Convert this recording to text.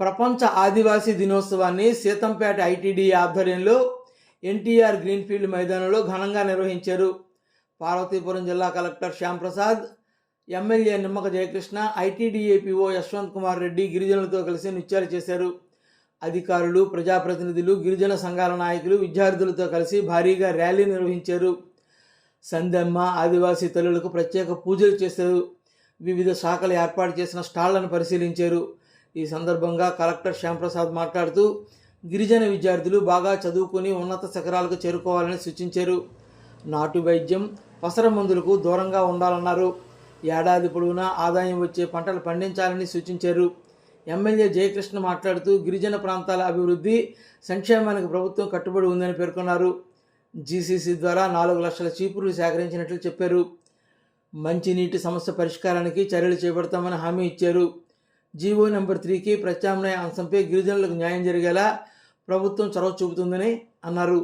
ప్రపంచ ఆదివాసీ దినోత్సవాన్ని సీతంపేట ఐటీడీ ఆధ్వర్యంలో ఎన్టీఆర్ గ్రీన్ఫీల్డ్ మైదానంలో ఘనంగా నిర్వహించారు. పార్వతీపురం జిల్లా collector Shyamprasad MLA Nimmaka Jayakrishna ITDA PO Yashwant Kumar Reddy గిరిజనులతో కలిసి నృత్యాలు చేశారు. అధికారులు ప్రజాప్రతినిధులు గిరిజన సంఘాల నాయకులు విద్యార్థులతో కలిసి భారీగా ర్యాలీ నిర్వహించారు. సందెమ్మ ఆదివాసీ తల్లులకు ప్రత్యేక పూజలు చేశారు. వివిధ శాఖలు ఏర్పాటు చేసిన స్టాళ్ళను పరిశీలించారు. ఈ సందర్భంగా కలెక్టర్ శ్యాంప్రసాద్ మాట్లాడుతూ గిరిజన విద్యార్థులు బాగా చదువుకొని ఉన్నత శిఖరాలకు చేరుకోవాలని సూచించారు. నాటు వైద్యం పసర మందులకు దూరంగా ఉండాలన్నారు. ఏడాది పొడవునా ఆదాయం వచ్చే పంటలు పండించాలని సూచించారు. ఎమ్మెల్యే జయకృష్ణ మాట్లాడుతూ గిరిజన ప్రాంతాల అభివృద్ధి సంక్షేమానికి ప్రభుత్వం కట్టుబడి ఉందని పేర్కొన్నారు. జీసీసీ ద్వారా నాలుగు లక్షల చీపురులు సేకరించినట్లు చెప్పారు. మంచినీటి సమస్య పరిష్కారానికి చర్యలు చేపడతామని హామీ ఇచ్చారు. జీవో నెంబర్ త్రీకి ప్రత్యామ్నాయ అంశంపై గిరిజనులకు న్యాయం జరిగేలా ప్రభుత్వం చొరవ చూపుతుందని అన్నారు.